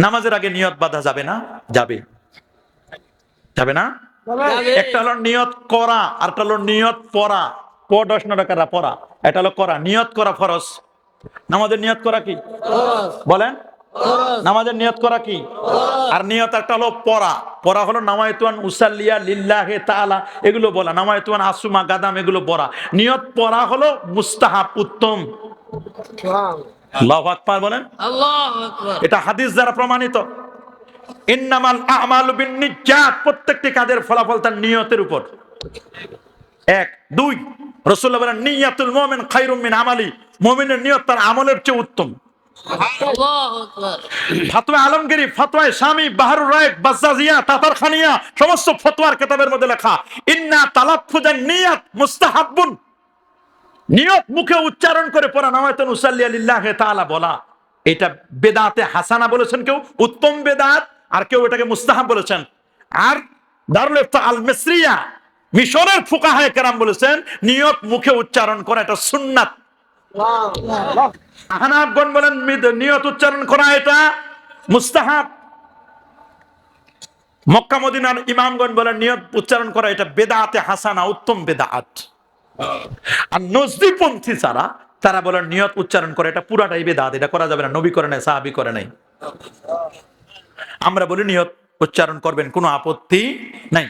নামাজের আগে নিয়ত বাঁধা যাবে না? যাবে। যাবে না? একটা হলো নিয়ত করা আর একটা হলো নিয়ত পড়া। পড়স না টাকারা পড়া। এটা হলো করা। নিয়ত করা ফরজ। নামাজের নিয়ত করা কি? বলেন। নামাজের নিয়ত করা কি? আর নিয়ত একটা হলো পড়া। পড়া হলো নামায়তুয়ান উসাল্লিয়া লিল্লাহে তাআলা। এগুলো বলা। নামায়তুয়ান আসুমা গাদাম এগুলো পড়া। নিয়ত পড়া হলো মুস্তাহাব উত্তম। আল্লাহু আকবার বলেন। আল্লাহ আকবার। এটা হাদিস দ্বারা প্রমাণিত। ইন্নামাল আমালু বিন্নিজাত প্রত্যেকটি কাজের ফলাফল তার নিয়তের উপর। এক দুই রাসূলুল্লাহ বলেন নিয়াতুল মুমিন খায়রুম মিন আমালি। মুমিনের নিয়ত তার আমলের চেয়ে উত্তম। ফাতোয়া আলমগিরি ফতোয়ায় স্বামী বাহারুর তাতার খানিয়া সমস্ত ফতোয়ার কিতাবের মধ্যে লেখা ইন্না তালাফফুজান নিয়াত মুস্তাহাব্বুন। নিয়ত মুখে উচ্চারণ করে পড়া নামায়তুন উসাল্লি লিল্লাহি তাআলা বলা। এটা বেদাতে হাসানা বলেছেন কেউ, উত্তম বেদাত, আর কেউ এটাকে মুস্তাহাব বলেছেন। আর দারুল আল মিসরিয়া, মিশরের ফুকাহায়ে কেরাম বলেছেন, নিয়ত মুখে উচ্চারণ করা এটা সুন্নাত। হানাফগণ বলেন নিয়ত উচ্চারণ করা এটা মুস্তাহাব। মক্কা মদিনার ইমামগণ বলেন, নিয়ত উচ্চারণ করা এটা বেদাতে হাসানা, উত্তম বেদাত। আর নজদিপন্থী যারা, তারা বলেন নিয়ত উচ্চারণ করে, এটা পুরাটাই বেদাত এটা করা যাবে না, নবী করে নাই, সাহাবি করে নাই। আমরা বলি নিয়ত উচ্চারণ করবেন, কোনো আপত্তি নাই।